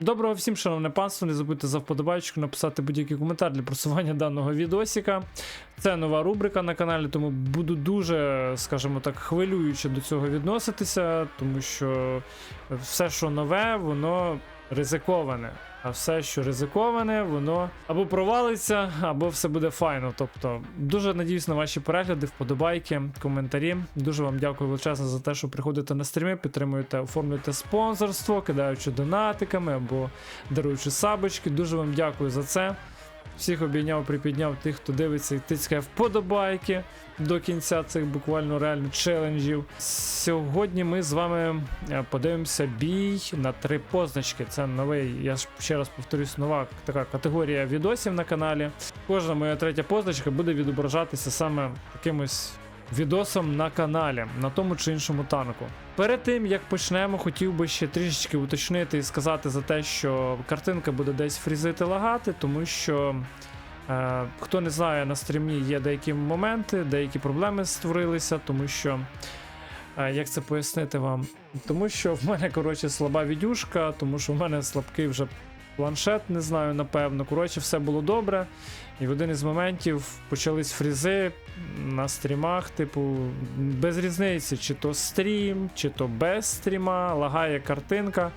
Доброго всім, шановне панство, не забудьте за вподобайку написати будь-який коментар для просування даного відосика. Це нова рубрика на каналі, тому буду дуже, скажімо так, хвилююче до цього відноситися, тому що все, що нове, воно ризиковане. А все, що ризиковане, воно або провалиться, або все буде файно. Тобто, дуже надіюсь на ваші перегляди, вподобайки, коментарі. Дуже вам дякую величезно за те, що приходите на стріми, підтримуєте, оформлюєте спонсорство, кидаючи донатиками або даруючи сабочки. Дуже вам дякую за це. Всіх обійняв, припідняв тих, хто дивиться і тицькає вподобайки до кінця цих буквально реально челенджів. Сьогодні ми з вами е, подивимося бій на три позначки. Це новий, я ще раз повторюсь, нова така категорія відосів на каналі. Кожна моя третя позначка буде відображатися саме якимось відосом на каналі, на тому чи іншому танку. Перед тим як почнемо, хотів би ще трішечки уточнити і сказати за те, що картинка буде десь фрізити лагати, тому що. Е, хто не знає, на стрімі є деякі моменти, деякі проблеми створилися, тому що. е, Як це пояснити вам? Тому що в мене, коротше, слаба відюшка, тому що в мене слабкий вже планшет, не знаю, напевно. Коротше, все було добре. І в один із моментів почались фрізи на стрімах, типу, без різниці, чи то стрім, чи то без стріма, лагає картинка.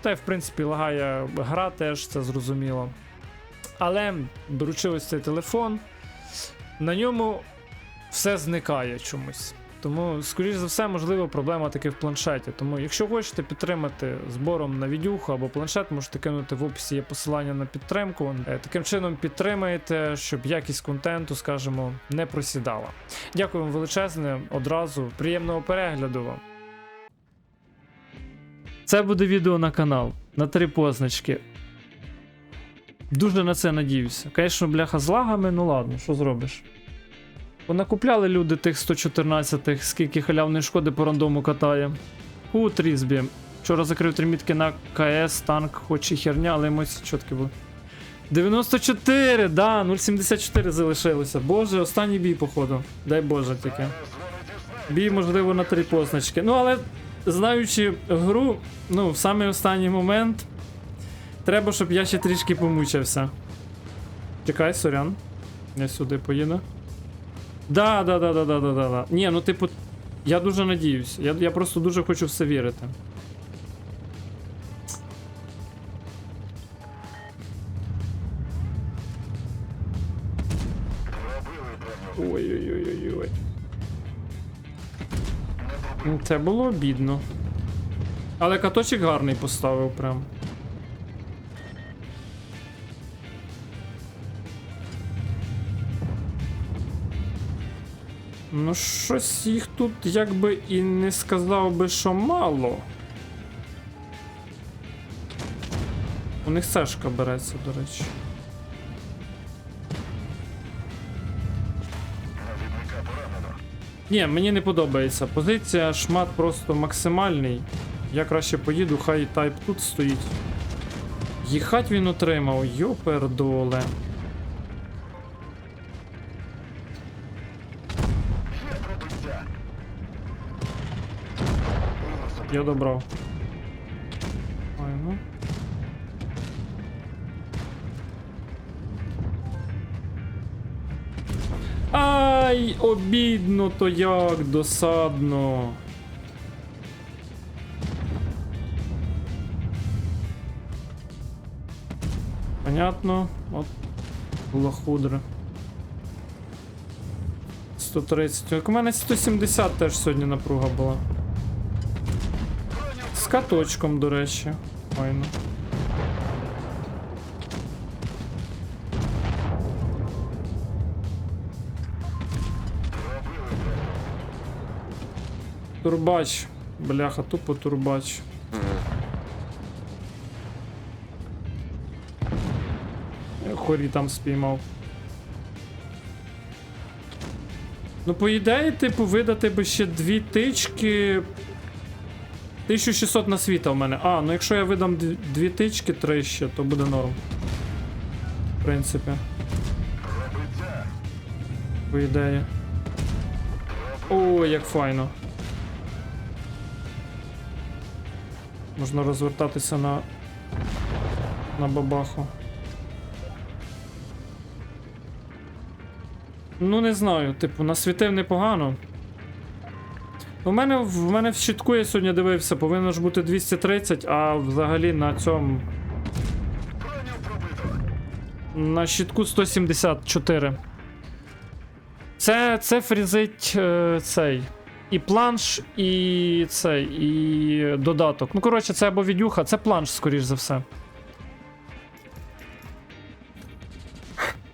Та й в принципі лагає гра теж, це зрозуміло. Але беручи ось цей телефон, на ньому все зникає чомусь. Тому, скоріш за все, можливо, проблема таки в планшеті. Тому, якщо хочете підтримати збором на відюху або планшет, можете кинути в описі є посилання на підтримку. Е, Таким чином підтримаєте, щоб якість контенту, скажімо, не просідала. Дякую вам величезне, одразу приємного перегляду вам. Це буде відео на канал на три позначки. Дуже на це надіюся. Звісно, бляха з лагами, ну ладно, що зробиш. Понакупляли люди тих 114-х, скільки халявної шкоди по рандому катає. У Трізбі. Вчора закрив три мітки на КС, танк, хоч і херня, але емоції чіткі були. 94, да, 0,74 залишилося. Боже, останній бій, походу. Дай Боже тільки. Бій, можливо, на три позначки. Ну, але знаючи гру, ну, в самий останній момент. Треба, щоб я ще трішки помучився. Чекай, сорян. Я сюди поїду. Да, да, да, да, да, да, да. Ні, ну типу, я дуже надіюсь. Я, я просто дуже хочу в це вірити. Ой-ой-ой-ой-ой. Це було обідно. Але каточок гарний поставив прям. Ну, щось їх тут якби і не сказав би, що мало. У них сешка береться, до речі. Ні, мені не подобається. Позиція шмат просто максимальний. Я краще поїду, хай тайп тут стоїть. Їхать він отримав, йопердоле. Я добрав. Ой, ну. Ай, обідно то як, досадно. Понятно, от лохудра. 130. Так у мене 170 теж сьогодні напруга була. Каточком, до речі. Файно. Турбач. Бляха, тупо турбач. Хорі там спіймав. Ну, по ідеї, типу, видати би ще дві тички. 1600 на світа в мене. А, ну якщо я видам дві, тички, три ще, то буде норм. В принципі. По ідеї. О, як файно. Можна розвертатися на на бабаху. Ну, не знаю, типу, насвітив непогано. У мене, в мене в щитку я сьогодні дивився, повинно ж бути 230, а взагалі на цьому. На щитку 174. Це, це фрізить е, цей. І планш, і цей, і додаток. Ну, коротше, це або відюха, це планш, скоріш за все.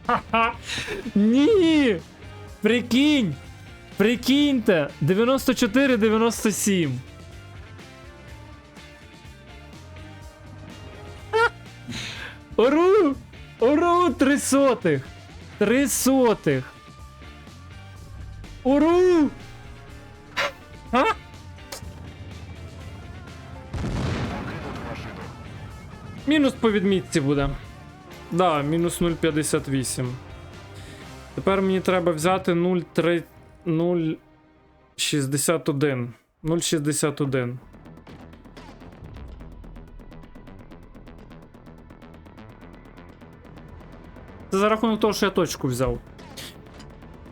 Ха-ха! Ні! Прикинь! Прикиньте! 94-97. Ору! Ору! Три сотих! Три сотих! Уру! А? Мінус по відмітці буде. Да, мінус 0,58. Тепер мені треба взяти 0,3... 0,61. 0,61. Це за рахунок того, що я точку взяв.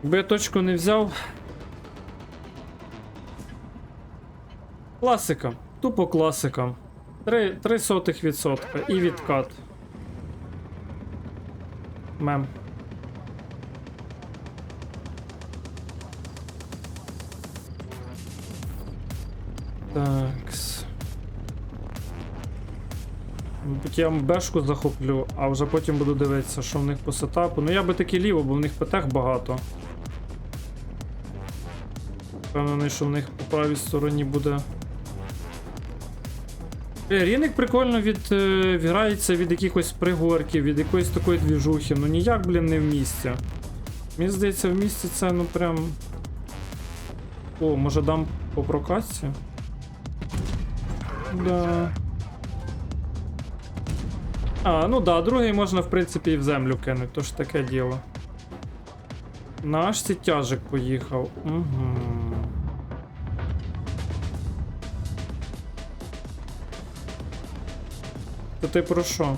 Якби я точку не взяв. Класика. Тупо класика. 3, 3 сотих відсотка і відкат. Мем. Такс. Я бешку захоплю, а вже потім буду дивитися, що в них по сетапу. Ну я би таки ліво, бо в них ПТХ багато. Впевнений, що в них по правій стороні буде. Е, Ріник прикольно від, е, грається від якихось пригорків, від якоїсь такої двіжухи. Ну ніяк, блін, не в місті. Мені здається, в місті це ну прям. О, може дам по прокатці? Да. А, ну да, другий можна, в принципі, і в землю кинути, то ж таке діло. Наш тяжик поїхав. Угу. То ти про що?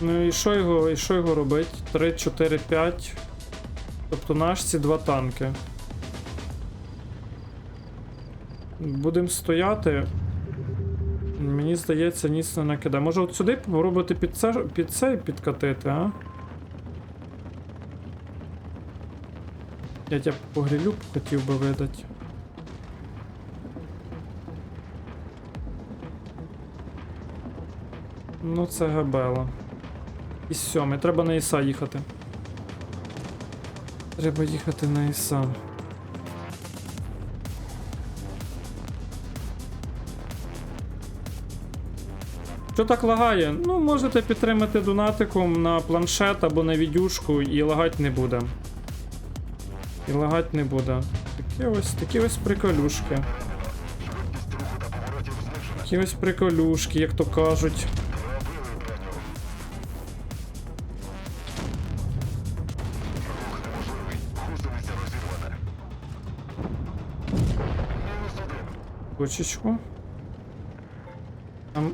Ну і що його, і що його робить? 3, 4, 5. Тобто наш ці два танки. Будемо стояти. Мені здається, ніц не накидає. Може от сюди попробувати під це, під цей підкатити, а? Я тебе по грилю хотів би видати. Ну, це габела. І сьомий. Треба на Іса їхати. Треба їхати на Іса. Що так лагає? Ну, можете підтримати донатиком на планшет або на відюшку і лагать не буде. І лагать не буде. Такі ось, такі ось приколюшки. Такі ось приколюшки, як то кажуть. Точечку. Там.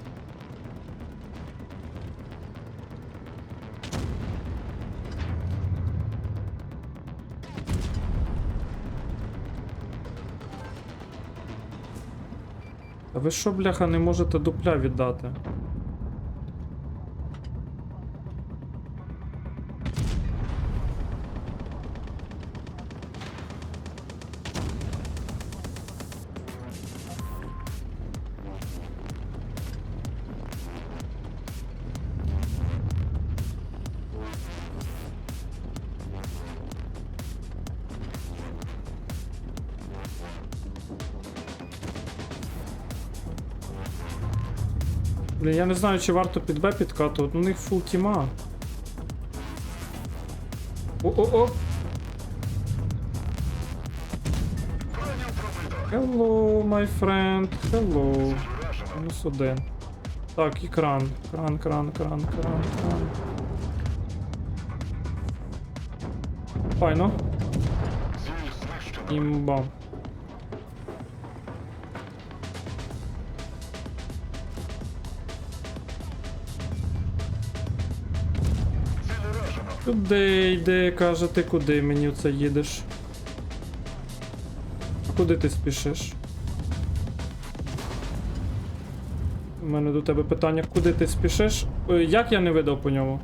А ви що, бляха, не можете дупля віддати? Блін, я не знаю, чи варто під Б підкатувати, у них фул тіма. О-о-о! Hello, my friend, hello. Мінус один. Так, і кран. Кран, кран, кран, кран, кран. Файно. Імба. Куди йди, каже, ти куди мені це їдеш? Куди ти спішиш? У мене до тебе питання, куди ти спішиш? Е, Як я не видав по ньому?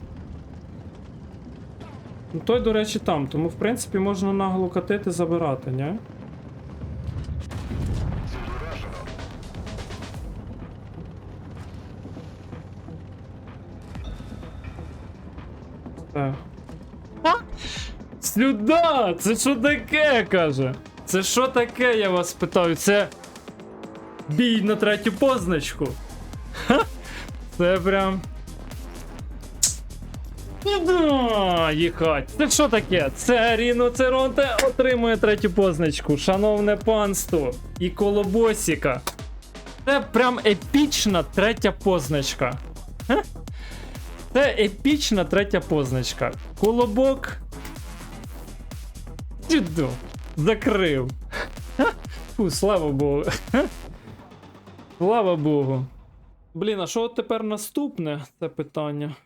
Ну той, до речі, там, тому в принципі можна нагло катити, забирати, ні? Сюда! Це що таке, каже? Це що таке, я вас питаю? Це бій на третю позначку. Ха! Це прям. Да, їхать. Це що таке? Це Ріно Церонте отримує третю позначку. Шановне панство. І колобосіка. Це прям епічна третя позначка. Ха? Це епічна третя позначка. Колобок. Діду. Закрив. Фу, слава Богу. Слава Богу. Блін, а що тепер наступне? Це питання.